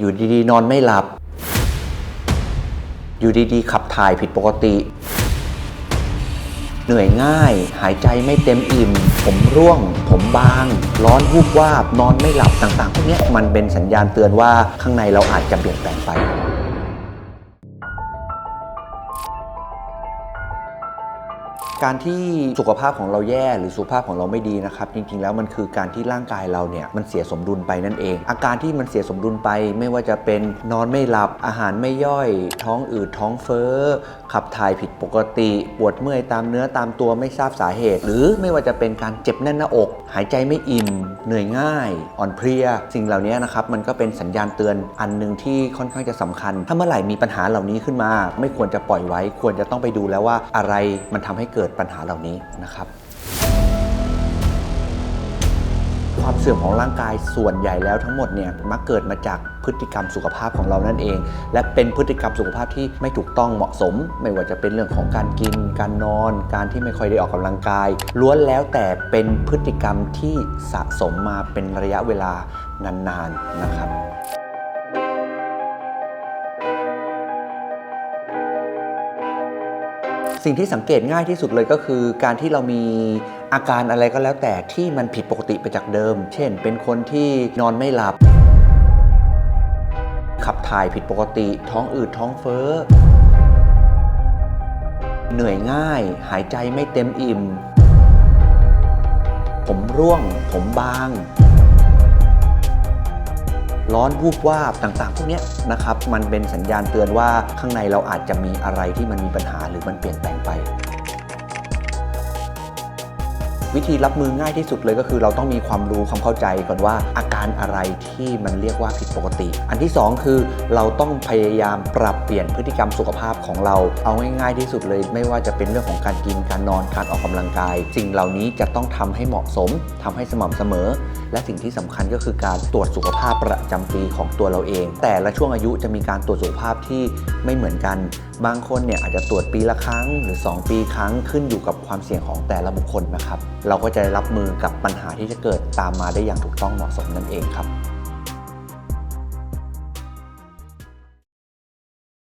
อยู่ดีๆ นอนไม่หลับ อยู่ดีๆ ขับถ่ายผิดปกติ เหนื่อยง่าย หายใจไม่เต็มอิ่ม ผมร่วง ผมบาง ร้อนวูบวาบ นอนไม่หลับต่างๆพวกนี้มันเป็นสัญญาณเตือนว่าข้างในเราอาจจะเปลี่ยนแปลงไป การที่สุขภาพของเราแย่หรือสุขภาพของเราไม่ดีนะครับ จริงๆ แล้วมันคือการที่ร่างกายเราเนี่ยมันเสียสมดุลไปนั่นเอง อาการที่มันเสียสมดุลไปไม่ว่าจะเป็นนอนไม่หลับอาหารไม่ย่อย ท้องอืดท้องเฟ้อ ขับถ่ายผิดปกติ ปวดเมื่อยตามเนื้อตามตัวไม่ทราบสาเหตุ หรือไม่ว่าจะเป็นการเจ็บแน่นหน้าอก หายใจไม่อิ่ม เหนื่อยง่าย อ่อนเพลีย สิ่งเหล่านี้นะครับมันก็เป็นสัญญาณเตือนอันหนึ่งที่ค่อนข้างจะสำคัญ ถ้าเมื่อไหร่มีปัญหาเหล่านี้ขึ้นมา ไม่ควรจะปล่อยไว้ ควรจะต้องไปดูแล้วว่าอะไรมันทำให้เกิดปัญหาเหล่านี้นะครับ ความเสื่อมของร่างกายส่วนใหญ่แล้วทั้งหมดเนี่ยมักเกิดมาจากพฤติกรรมสุขภาพของเรานั่นเอง และเป็นพฤติกรรมสุขภาพที่ไม่ถูกต้องเหมาะสม ไม่ว่าจะเป็นเรื่องของการกิน การนอน การที่ไม่ค่อยได้ออกกำลังกาย ล้วนแล้วแต่เป็นพฤติกรรมที่สะสมมาเป็นระยะเวลานานๆนะครับ สิ่งที่สังเกตง่ายที่สุดเลยก็คือ การที่เรามีอาการอะไรก็แล้วแต่ที่มันผิดปกติไปจากเดิม เช่น เป็นคนที่นอนไม่หลับ ขับถ่ายผิดปกติ ท้องอืดท้องเฟ้อ เหนื่อยง่าย หายใจไม่เต็มอิ่ม ผมร่วง ผมบาง ร้อนวูบวาบต่างๆ พวกนี้นะครับ มันเป็นสัญญาณเตือนว่าข้างในเราอาจจะมีอะไรที่มันมีปัญหาหรือมันเปลี่ยนแปลงไป วิธีรับมือง่ายที่สุดเลยก็คือ เราต้องมีความรู้ความเข้าใจก่อนว่าอาการอะไรที่มันเรียกว่าผิดปกติ อันที่สองคือเราต้องพยายามปรับเปลี่ยนพฤติกรรมสุขภาพของเราเอาง่ายๆที่สุดเลย ไม่ว่าจะเป็นเรื่องของการกินการนอนการออกกำลังกาย สิ่งเหล่านี้จะต้องทำให้เหมาะสมทำให้สม่ำเสมอ และสิ่งที่สำคัญก็คือการตรวจสุขภาพประจำปีของตัวเราเอง แต่ละช่วงอายุจะมีการตรวจสุขภาพที่ไม่เหมือนกัน บางคนเนี่ยอาจจะตรวจปีละครั้ง หรือ 2 ปีครั้งขึ้นอยู่กับความเสี่ยงของแต่ละบุคคลนะครับเราก็จะรับมือกับปัญหาที่จะเกิดตามมาได้อย่างถูกต้องเหมาะสมนั่นเองครับ